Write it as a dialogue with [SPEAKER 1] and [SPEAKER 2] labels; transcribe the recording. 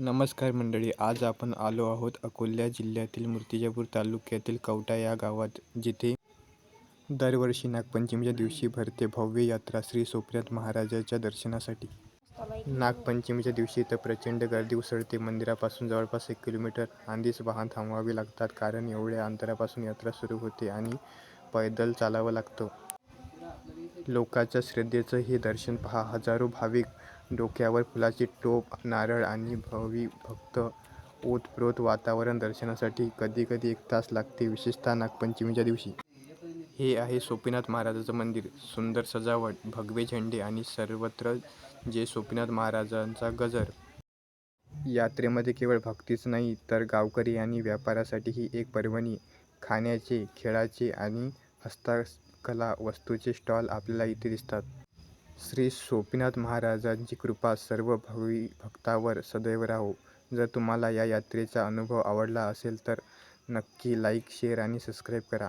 [SPEAKER 1] नमस्कार मंडळी आज आपण आलो आहोत अकोला जिल्ह्यातील मूर्तिजापूर तालुक्यातील कवटा या गावात जिथे दरवर्षी नागपंचमीच्या दिवशी भरते भव्य यात्रा श्री सोमनाथ महाराजाच्या दर्शनासाठी. नागपंचमीच्या दिवशी तर प्रचंड गर्दी उसळते. मंदिरापासून जवळपास एक किलोमीटर आधीच वाहन थांबवावे लागतात कारण एवढ्या अंतरापासून यात्रा सुरू होते आणि पैदल चालावं लागतं. लोकांच्या श्रद्धेचं हे दर्शन पहा. हजारो भाविक डोक्यावर फुलाचे टोप नारळ आणि भावी भक्त ओतप्रोत वातावरण दर्शनासाठी कधी कधी एक तास लागते विशेषतः नागपंचमीच्या दिवशी. हे आहे सोपीनाथ महाराजाचं मंदिर. सुंदर सजावट भगवे झेंडे आणि सर्वत्र जे सोपीनाथ महाराजांचा गजर. यात्रेमध्ये केवळ भक्तीच नाही तर गावकरी आणि व्यापारासाठी ही एक पर्वणी. खाण्याचे खेळाचे आणि हस्ता कला वस्तूचे स्टॉल आपल्याला इथे दिसतात. श्री सोपीनाथ महाराजांची कृपा सर्व भावी भक्तावर सदैव राहो. जर तुम्हाला या यात्रेचा अनुभव आवडला असेल तर नक्की लाईक शेअर आणि सबस्क्राईब करा.